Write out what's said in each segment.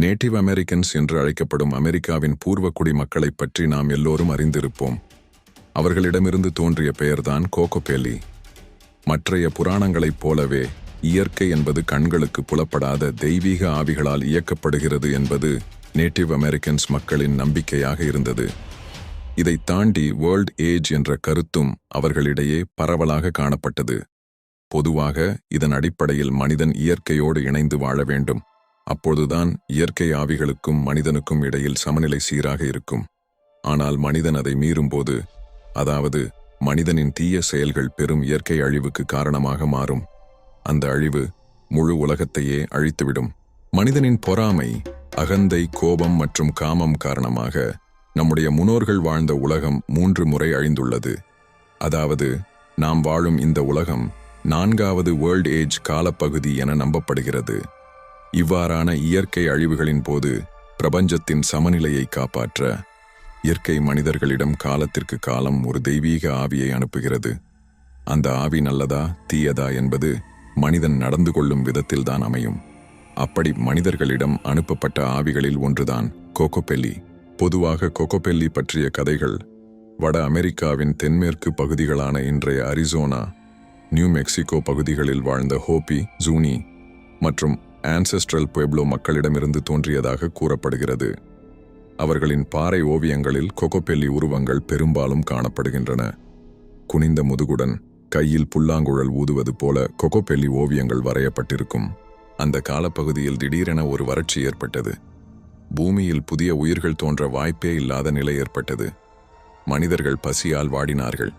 Native Americans என்று அழைக்கப்படும் அமெரிக்காவின் பூர்வ குடிமக்களைப் பற்றி நாம் எல்லோரும் அறிந்திருப்போம். அவர்களிடமிருந்து தோன்றிய பெயர்தான் கோகோபேலி. மற்றைய புராணங்களைப் போலவே இயற்கை என்பது கண்களுக்கு புலப்படாத தெய்வீக ஆவிகளால் இயக்கப்படுகிறது என்பது நேட்டிவ் அமெரிக்கன்ஸ் மக்களின் நம்பிக்கையாக இருந்தது. இதை தாண்டி வேர்ல்ட் ஏஜ் என்ற கருத்தும் அவர்களிடையே பரவலாக காணப்பட்டது. பொதுவாக இதன் அடிப்படையில் மனிதன் இயற்கையோடு இணைந்து வாழ வேண்டும். அப்பொழுதுதான் இயற்கை ஆவிகளுக்கும் மனிதனுக்கும் இடையில் சமநிலை சீராக இருக்கும். ஆனால் மனிதன் அதை மீறும்போது அதாவது மனிதனின் தீய செயல்கள் பெரும் இயற்கை அழிவுக்கு காரணமாக மாறும். அந்த அழிவு முழு உலகத்தையே அழித்துவிடும். மனிதனின் பொறாமை அகந்தை கோபம் மற்றும் காமம் காரணமாக நம்முடைய முன்னோர்கள் வாழ்ந்த உலகம் மூன்று முறை அழிந்துள்ளது. அதாவது நாம் வாழும் இந்த உலகம் நான்காவது வேர்ல்ட் ஏஜ் காலப்பகுதி என நம்பப்படுகிறது. இவ்வாறான இயற்கை அழிவுகளின் போது பிரபஞ்சத்தின் சமநிலையை காப்பாற்ற இயற்கை மனிதர்களிடம் காலத்திற்கு காலம் ஒரு தெய்வீக ஆவியை அனுப்புகிறது. அந்த ஆவி நல்லதா தீயதா என்பது மனிதன் நடந்து கொள்ளும் விதத்தில்தான் அமையும். அப்படி மனிதர்களிடம் அனுப்பப்பட்ட ஆவிகளில் ஒன்றுதான் கோகோபெல்லி. பொதுவாக கொக்கோபெல்லி பற்றிய கதைகள் வட அமெரிக்காவின் தென்மேற்கு பகுதிகளான இன்றைய அரிசோனா நியூ மெக்சிகோ பகுதிகளில் வாழ்ந்த ஹோபி ஜூனி மற்றும் ஆன்செஸ்ட்ரல் புெப்ளோ மக்களிடமிருந்து தோன்றியதாக கூறப்படுகிறது. அவர்களின் பாறை ஓவியங்களில் கொக்கோபெல்லி உருவங்கள் பெரும்பாலும் காணப்படுகின்றன. குனிந்த முதுகுடன் கையில் புல்லாங்குழல் ஊதுவது போல கொக்கோபெல்லி ஓவியங்கள் வரையப்பட்டிருக்கும். அந்த காலப்பகுதியில் திடீரென ஒரு வறட்சி ஏற்பட்டது. பூமியில் புதிய உயிர்கள் தோன்ற வாய்ப்பே இல்லாத நிலை ஏற்பட்டது. மனிதர்கள் பசியால் வாடினார்கள்.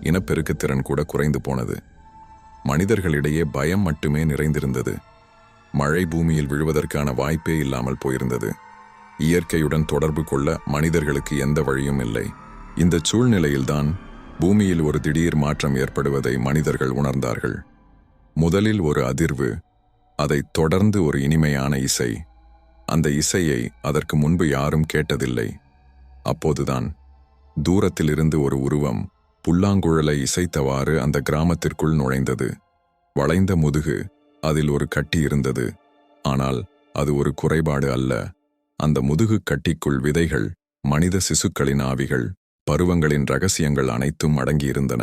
இனப்பெருக்கத் திறன் கூட குறைந்து போனது. மனிதர்களிடையே பயம் மட்டுமே நிறைந்திருந்தது. மழை பூமியில் விழுவதற்கான வாய்ப்பே இல்லாமல் போயிருந்தது. இயற்கையுடன் தொடர்பு கொள்ள மனிதர்களுக்கு எந்த வழியும் இல்லை. இந்த சூழ்நிலையில்தான் பூமியில் ஒரு திடீர் மாற்றம் ஏற்படுவதை மனிதர்கள் உணர்ந்தார்கள். முதலில் ஒரு அதிர்வு அதைத் தொடர்ந்து ஒரு இனிமையான இசை. அந்த இசையை அதற்கு முன்பு யாரும் கேட்டதில்லை. அப்போதுதான் தூரத்திலிருந்து ஒரு உருவம் புல்லாங்குழலை இசைத்தவாறு அந்த கிராமத்திற்குள் நுழைந்தது. வளைந்த முதுகு அதில் ஒரு கட்டி இருந்தது. ஆனால் அது ஒரு குறைபாடு அல்ல. அந்த முதுகு கட்டிக்குள் விதைகள் மனித சிசுக்களின் ஆவிகள் பருவங்களின் ரகசியங்கள் அனைத்தும் அடங்கியிருந்தன.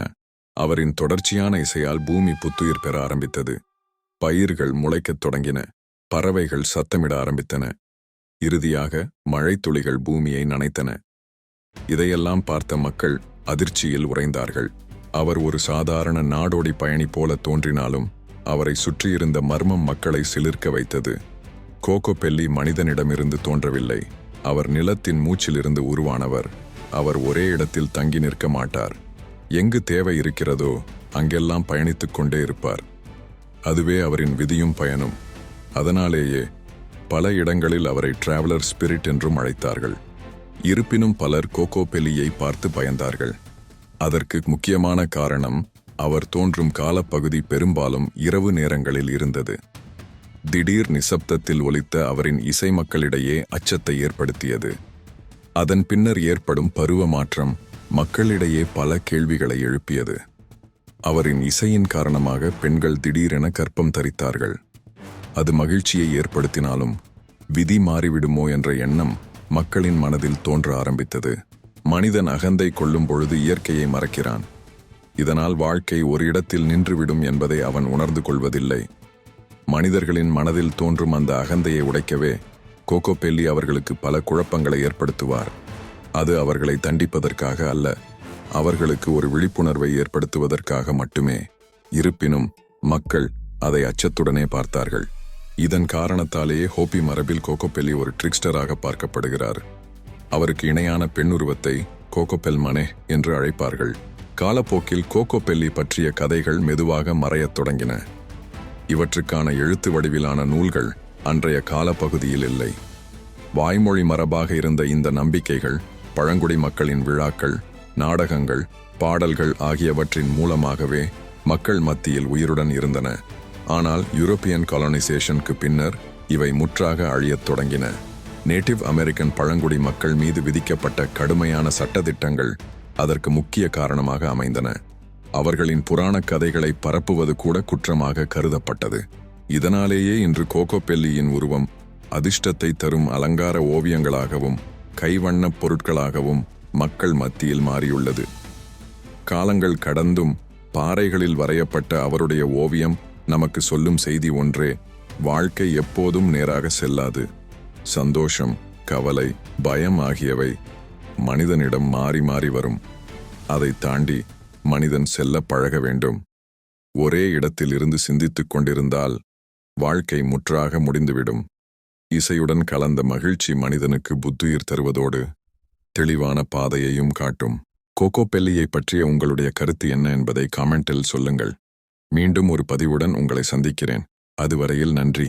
அவரின் தொடர்ச்சியான இசையால் பூமி புத்துயிர் பெற ஆரம்பித்தது. பயிர்கள் முளைக்கத் தொடங்கின. பறவைகள் சத்தமிட ஆரம்பித்தன. இறுதியாக மழைத்துளிகள் பூமியை நனைத்தன. இதையெல்லாம் பார்த்த மக்கள் அதிர்ச்சியில் உறைந்தார்கள். அவர் ஒரு சாதாரண நாடோடி பயணி போல தோன்றினாலும் அவரை சுற்றியிருந்த மர்மம் மக்களை சிலிர்க்க வைத்தது. கோகோபெல்லி மனிதனிடமிருந்து தோன்றவில்லை. அவர் நிலத்தின் மூச்சிலிருந்து உருவானவர். அவர் ஒரே இடத்தில் தங்கி நிற்க மாட்டார். எங்கு தேவை இருக்கிறதோ அங்கெல்லாம் பயணித்துக் கொண்டே இருப்பார். அதுவே அவரின் விதியும் பயனும். அதனாலேயே பல இடங்களில் அவரை டிராவலர் ஸ்பிரிட் என்றும் அழைத்தார்கள். இருப்பினும் பலர் கோகோபெலியை பார்த்து பயந்தார்கள். அதற்கு முக்கியமான காரணம் அவர் தோன்றும் காலப்பகுதி பெரும்பாலும் இரவு நேரங்களில் இருந்தது. திடீர் நிசப்தத்தில் ஒலித்த அவரின் இசை மக்களிடையே அச்சத்தை ஏற்படுத்தியது. அதன் பின்னர் ஏற்படும் பருவ மாற்றம் மக்களிடையே பல கேள்விகளை எழுப்பியது. அவரின் இசையின் காரணமாக பெண்கள் திடீரென கற்பம் தரித்தார்கள். அது மகிழ்ச்சியை ஏற்படுத்தினாலும் விதி மாறிவிடுமோ என்ற எண்ணம் மக்களின் மனதில் தோன்ற ஆரம்பித்தது. மனிதன் அகந்தை கொள்ளும் பொழுது இயற்கையை மறக்கிறான். இதனால் வாழ்க்கை ஒரு இடத்தில் நின்றுவிடும் என்பதை அவன் உணர்ந்து கொள்வதில்லை. மனிதர்களின் மனதில் தோன்றும் அந்த அகந்தையை உடைக்கவே கோகோபெல்லி அவர்களுக்கு பல குழப்பங்களை ஏற்படுத்துவார். அது அவர்களை தண்டிப்பதற்காக அல்ல அவர்களுக்கு ஒரு விழிப்புணர்வை ஏற்படுத்துவதற்காக மட்டுமே. இருப்பினும் மக்கள் அதை அச்சத்துடனே பார்த்தார்கள். இதன் காரணத்தாலேயே ஹோப்பி மரபில் கோகோபெல்லி ஒரு ட்ரிக்ஸ்டராக பார்க்கப்படுகிறார். அவருக்கு இணையான பெண்ணுருவத்தை கோகோபெல் மனே என்று அழைப்பார்கள். காலப்போக்கில் கோகோபெல்லி பற்றிய கதைகள் மெதுவாக மறையத் தொடங்கின. இவற்றுக்கான எழுத்து வடிவிலான நூல்கள் அன்றைய காலப்பகுதியில் இல்லை. வாய்மொழி மரபாக இருந்த இந்த நம்பிக்கைகள் பழங்குடி மக்களின் விழாக்கள் நாடகங்கள் பாடல்கள் ஆகியவற்றின் மூலமாகவே மக்கள் மத்தியில் உயிருடன் இருந்தன. ஆனால் யூரோப்பியன் காலனைசேஷனுக்கு பின்னர் இவை முற்றாக அழியத் தொடங்கின. நேட்டிவ் அமெரிக்கன் பழங்குடி மக்கள் மீது விதிக்கப்பட்ட கடுமையான சட்டத்திட்டங்கள் அதற்கு முக்கிய காரணமாக அமைந்தன. அவர்களின் புராண கதைகளை பரப்புவது கூட குற்றமாக கருதப்பட்டது. இதனாலேயே இன்று கோகோபெல்லியின் உருவம் அதிர்ஷ்டத்தை தரும் அலங்கார ஓவியங்களாகவும் கைவண்ணப் பொருட்களாகவும் மக்கள் மத்தியில் மாறியுள்ளது. காலங்கள் கடந்தும் பாறைகளில் வரையப்பட்ட அவருடைய ஓவியம் நமக்கு சொல்லும் செய்தி ஒன்றே வாழ்க்கை எப்போதும் நேராக செல்லாது. சந்தோஷம் கவலை பயம் ஆகியவை மனிதனிடம் மாறி மாறி வரும். அதை தாண்டி மனிதன் செல்ல பழக வேண்டும். ஒரே இடத்தில் இருந்து சிந்தித்துக் கொண்டிருந்தால் வாழ்க்கை முற்றாக முடிந்துவிடும். இசையுடன் கலந்த மகிழ்ச்சி மனிதனுக்கு புத்துயிர் தருவதோடு தெளிவான பாதையையும் காட்டும். கோகோ பெல்லியை பற்றிய உங்களுடைய கருத்து என்ன என்பதை காமெண்டில் சொல்லுங்கள். மீண்டும் ஒரு பதிவுடன் உங்களை சந்திக்கிறேன். அதுவரையில் நன்றி.